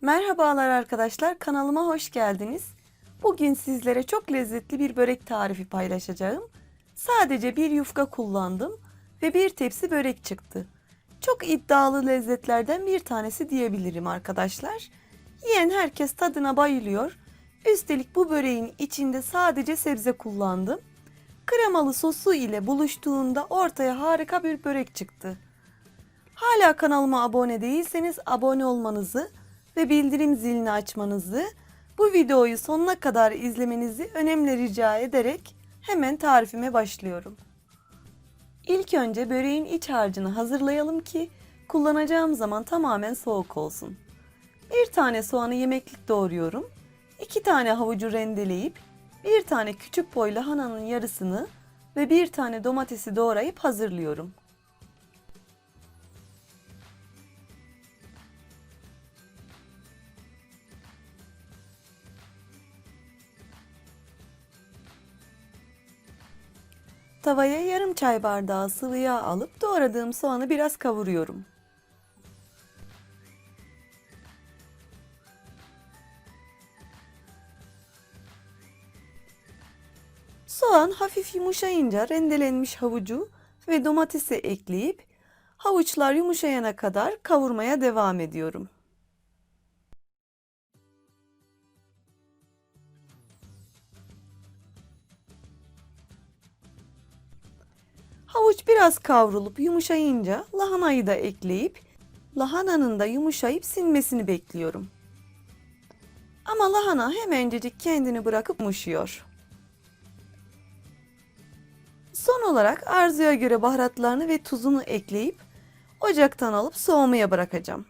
Merhabalar arkadaşlar, kanalıma hoş geldiniz. Bugün sizlere çok lezzetli bir börek tarifi paylaşacağım. Sadece bir yufka kullandım ve bir tepsi börek çıktı. Çok iddialı lezzetlerden bir tanesi diyebilirim arkadaşlar. Yiyen herkes tadına bayılıyor. Üstelik bu böreğin içinde sadece sebze kullandım. Kremalı sosu ile buluştuğunda ortaya harika bir börek çıktı. Hala kanalıma abone değilseniz abone olmanızı ve bildirim zilini açmanızı, bu videoyu sonuna kadar izlemenizi önemli rica ederek hemen tarifime başlıyorum. İlk önce böreğin iç harcını hazırlayalım ki kullanacağım zaman tamamen soğuk olsun. Bir tane soğanı yemeklik doğruyorum. iki tane havucu rendeleyip bir tane küçük boy lahananın yarısını ve bir tane domatesi doğrayıp hazırlıyorum. Tavaya yarım çay bardağı sıvı yağ alıp doğradığım soğanı biraz kavuruyorum. Soğan hafif yumuşayınca rendelenmiş havucu ve domatesi ekleyip havuçlar yumuşayana kadar kavurmaya devam ediyorum. Havuç biraz kavrulup yumuşayınca lahanayı da ekleyip lahananın da yumuşayıp sinmesini bekliyorum. Ama lahana hemencecik kendini bırakıp yumuşuyor. Son olarak arzuya göre baharatlarını ve tuzunu ekleyip ocaktan alıp soğumaya bırakacağım.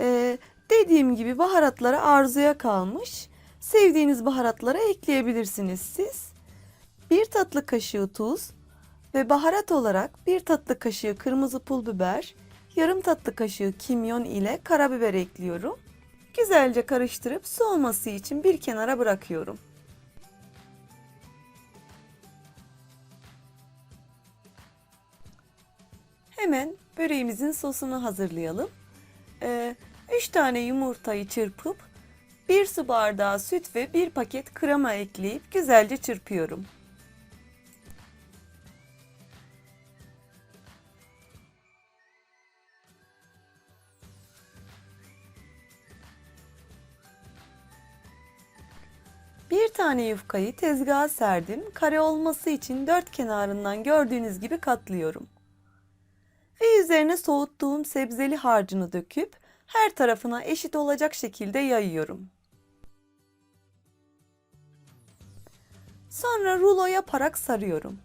Ee, dediğim gibi baharatları arzuya kalmış. Sevdiğiniz baharatlara ekleyebilirsiniz siz. Bir tatlı kaşığı tuz, ve baharat olarak bir tatlı kaşığı kırmızı pul biber, yarım tatlı kaşığı kimyon ile karabiber ekliyorum. Güzelce karıştırıp soğuması için bir kenara bırakıyorum. Hemen böreğimizin sosunu hazırlayalım. 3 tane yumurtayı çırpıp 1 su bardağı süt ve 1 paket krema ekleyip güzelce çırpıyorum. Bir tane yufkayı tezgaha serdim. Kare olması için dört kenarından gördüğünüz gibi katlıyorum. Ve üzerine soğuttuğum sebzeli harcını döküp her tarafına eşit olacak şekilde yayıyorum. Sonra rulo yaparak sarıyorum.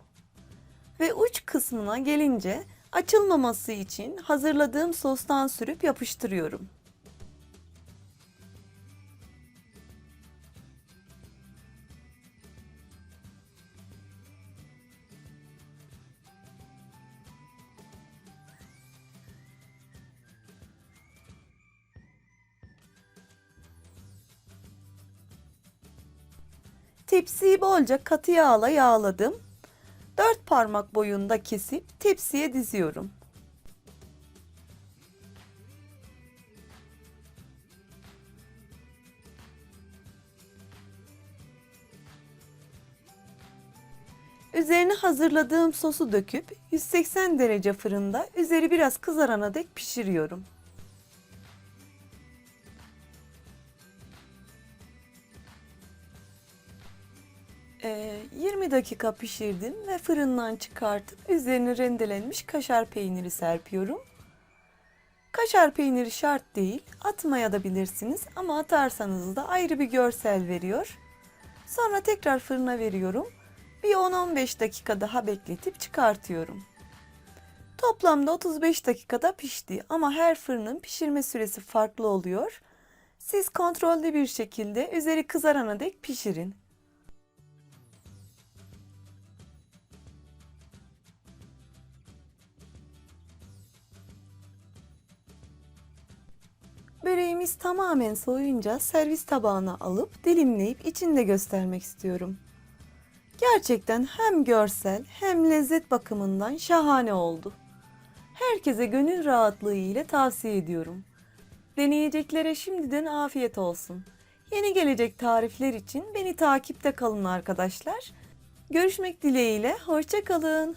Ve uç kısmına gelince açılmaması için hazırladığım sostan sürüp yapıştırıyorum. Tepsiyi bolca katı yağla yağladım. Dört parmak boyunda kesip tepsiye diziyorum. Üzerine hazırladığım sosu döküp 180 derece fırında üzeri biraz kızarana dek pişiriyorum. 20 Ee, dakika pişirdim ve fırından çıkartıp üzerine rendelenmiş kaşar peyniri serpiyorum. Kaşar peyniri şart değil, atmaya da bilirsiniz ama atarsanız da ayrı bir görsel veriyor. Sonra tekrar fırına veriyorum. Bir 10-15 dakika daha bekletip çıkartıyorum. Toplamda 35 dakikada pişti ama her fırının pişirme süresi farklı oluyor. Siz kontrollü bir şekilde üzeri kızarana dek pişirin. Böreğimiz tamamen soğuyunca servis tabağına alıp dilimleyip içinde göstermek istiyorum. Gerçekten hem görsel hem lezzet bakımından şahane oldu. Herkese gönül rahatlığı ile tavsiye ediyorum. Deneyeceklere şimdiden afiyet olsun. Yeni gelecek tarifler için beni takipte kalın arkadaşlar. Görüşmek dileğiyle, hoşça kalın.